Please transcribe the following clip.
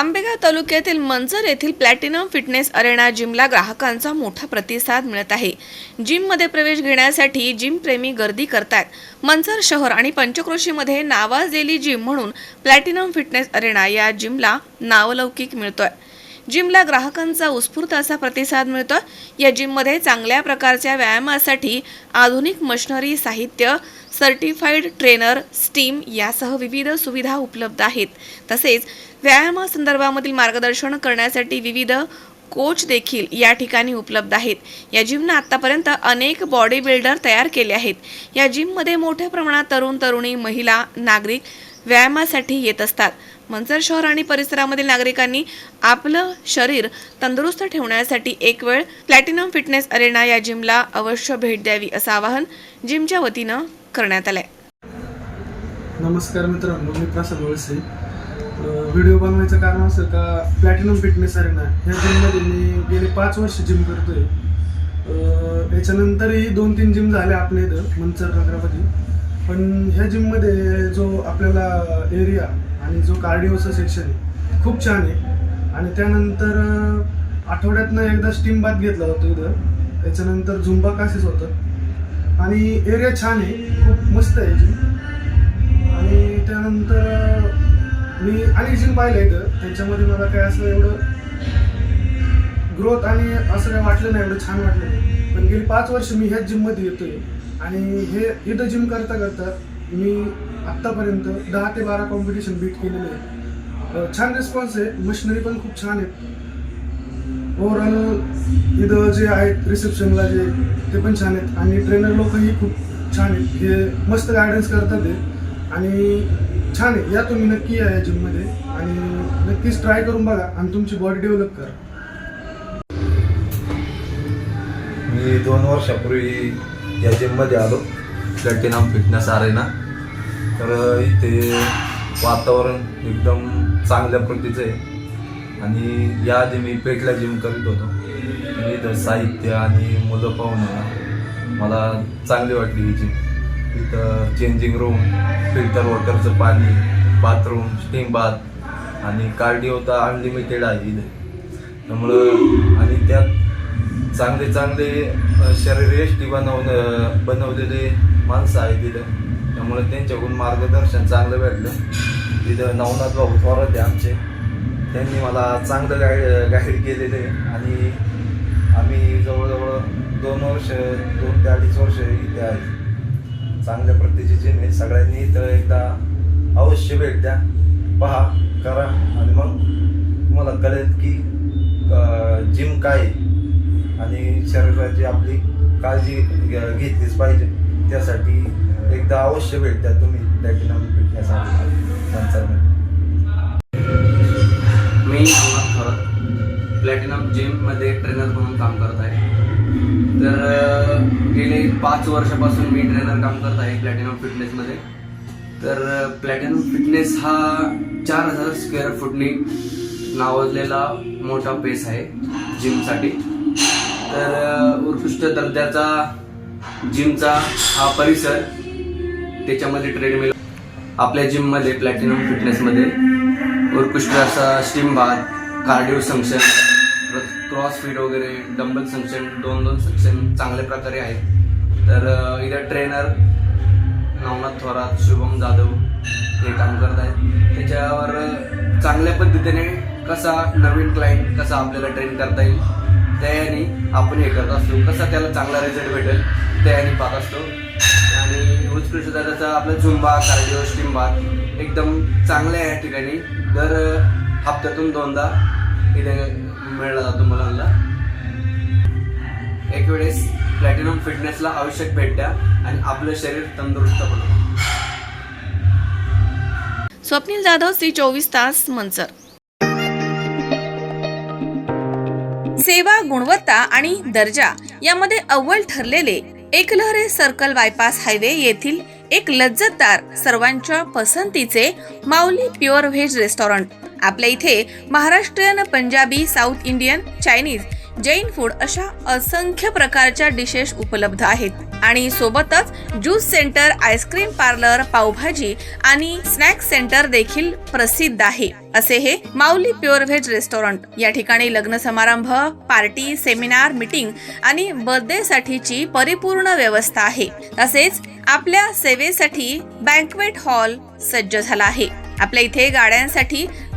आंबेगाव तालुक्यातील मंजर येथील प्लॅटिनम फिटनेस अरेना जिमला ग्राहकांचा मोठा प्रतिसाद मिळत आहे. जिममध्ये प्रवेश घेण्यासाठी जिम प्रेमी गर्दी करतात. मंचर शहर आणि पंचक्रोशीमध्ये नावाजलेली जिम म्हणून प्लॅटिनम फिटनेस अरेना या जिमला नावलौकिक मिळतोय. जिमला ग्राहकांचा उत्स्फूर्त असा प्रतिसाद मिळतो या जिममध्ये चांगल्या प्रकारच्या व्यायामासाठी आधुनिक मशनरी साहित्य सर्टिफाईड ट्रेनर स्टीम यासह विविध सुविधा उपलब्ध आहेत. तसेच व्यायामासंदर्भामधील मार्गदर्शन करण्यासाठी विविध कोच देखील या ठिकाणी उपलब्ध आहेत. या जिमनं आत्तापर्यंत अनेक बॉडी बिल्डर तयार केले आहेत. या जिममध्ये मोठ्या प्रमाणात तरुण तरुणी महिला नागरिक व्यायामासाठी येत असतात. मंचर शहर आणि परिसरामधील नागरिकांनी आपलं शरीर तंदुरुस्त ठेवण्यासाठी एक वेळ प्लॅटिनम फिटनेस अरेना या जिमला अवश्य भेट द्यावी असं आवाहन जिमच्या वतीनं करण्यात आलंय. नमस्कार मित्रांनो मी प्रसाद वळसे. व्हिडिओ बनवायचं कारण असं का प्लॅटिनम फिटनेस अरेना ह्या जिममध्ये मी गेले पाच वर्ष जिम करतोय. याच्यानंतरही दोन तीन जिम झाले आपल्या इथं मंचर नगरामध्ये. पण ह्या जिममध्ये जो आपल्याला एरिया आणि जो कार्डिओचं सेक्शन आहे खूप छान आहे. आणि त्यानंतर आठवड्यातनं एकदा स्टीम बाथ घेतला जातो इथं. त्याच्यानंतर झुंबा कासेस होतं आणि एरिया छान आहे. खूप मस्त आहे जिम आणि त्यानंतर मी आणि जिम पाहिलं इथं. त्याच्यामध्ये मला काय असं एवढं ग्रोथ आणि असं काय वाटलं नाही एवढं छान वाटलं नाही. पण गेली पाच वर्ष मी ह्याच जिममध्ये येतोय. आणि हे इथं जिम करता करता मी आत्तापर्यंत दहा ते बारा कॉम्पिटिशन बीट केलेले आहे छान रिस्पॉन्स आहे. मशिनरी पण खूप छान आहे ओव्हरऑल इथं जे आहेत रिसेप्शनला जे ते पण छान आहेत. आणि ट्रेनर लोकही खूप छान आहेत. हे मस्त गायडन्स करतात ते आणि छान आहे. या तुम्ही नक्की या या जिममध्ये आणि नक्कीच ट्राय करून बघा आणि तुमची बॉडी डेव्हलप करा. मी दोन वर्षापूर्वी या जिममध्ये आलो. प्लॅटिनम फिटनेस आरेना तर इथे वातावरण एकदम चांगल्या प्रतीचं आहे. आणि या आधी मी पेटला जिम करीत होतो. मी इथं साहित्य आणि मुलं पाहून मला चांगली वाटली ही जिम इथं चेंजिंग रूम फिल्टर वॉटरचं पाणी बाथरूम स्टीम बाथ आणि कार्डिओ तर अनलिमिटेड आहे इथे. त्यामुळं आणि त्यात चांगले चांगले अ, शरीरयष्टी बनवणं बनवलेले माणसं आहेत तिथं. त्यामुळे त्यांच्याकडून मार्गदर्शन चांगलं भेटलं. तिथं नवनाथ भाऊ थोरात होते आमचे. त्यांनी मला चांगलं गाईड गाईड केलेलं आहे. आणि आम्ही जवळजवळ दोन वर्ष दोन ते अडीच वर्ष इथे आहे. चांगल्या प्रतीची जिम आहे. सगळ्यांनी इथं एकदा अवश्य भेट द्या. पहा करा. आणि मग तुम्हाला कळेल की जिम काय आहे. आणि शरीराची आपली काळजी घेतलीच पाहिजे. त्यासाठी एकदा अवश्य भेट द्या तुम्ही प्लॅटिनम फिटनेस आणि मी अहमद थोरात प्लॅटिनम जिममध्ये ट्रेनर म्हणून काम करत आहे. तर गेले पाच वर्षापासून मी ट्रेनर काम करत आहे प्लॅटिनम फिटनेसमध्ये तर प्लॅटिनम फिटनेस हा चार हजार स्क्वेअर फुटनी नावाजलेला मोठा पेस आहे जिमसाठी तर उत्कृष्ट दर्जाचा जिमचा हा परिसर त्याच्यामध्ये ट्रेडमिल आपल्या जिममध्ये प्लॅटिनम फिटनेसमध्ये उत्कृष्ट असा steam bath cardio section CrossFit वगैरे डंबल संक्शन दोन दोन सेक्शन चांगल्या प्रकारे आहेत. तर इथं ट्रेनर नवनाथ थोरात शुभम जाधव हे काम करत आहेत. त्याच्यावर चांगल्या पद्धतीने कसा नवीन क्लायंट कसा आपल्याला ट्रेन करता येईल त्याने आपण हे करत असतो. कसा त्याला चांगला रिझल्ट भेटेल त्याने पाहत असतो. आणि उत्कृष्ट दर्जाचा आपला झुंबा कार्डिओ स्टिंबा एकदम एकदम चांगल्या या ठिकाणी दर हप्त्यातून दोनदा इथे मिळला जातो मुलांना. एक वेळेस प्लॅटिनम फिटनेसला आवश्यक भेट द्या आणि आपलं शरीर तंदुरुस्त बनवा. स्वप्नील जाधव श्री चोवीस तास मंचर. सेवा गुणवत्ता आणि दर्जा यामध्ये अव्वल ठरलेले एकलहरे सर्कल बायपास हायवे येथील एक लज्जतदार सर्वांच्या पसंतीचे माऊली प्युअर व्हेज रेस्टॉरंट. आपल्या इथे Maharashtrian Punjabi south Indian Chinese Jain food अशा असंख्य प्रकारच्या डिशेस उपलब्ध आहेत. आणि सोबतच juice centre ice cream parlour pav bhaji आणि स्नॅक्स सेंटर देखील प्रसिद्ध आहे. असे हे माऊली प्युअर व्हेज रेस्टॉरंट. या ठिकाणी लग्न समारंभ पार्टी सेमिनार मीटिंग आणि बर्थडे साठीची परिपूर्ण व्यवस्था आहे. तसेच आपल्या सेवेसाठी बँकवेट हॉल सज्ज झाला आहे. आपल्या इथे गाड्यांसाठी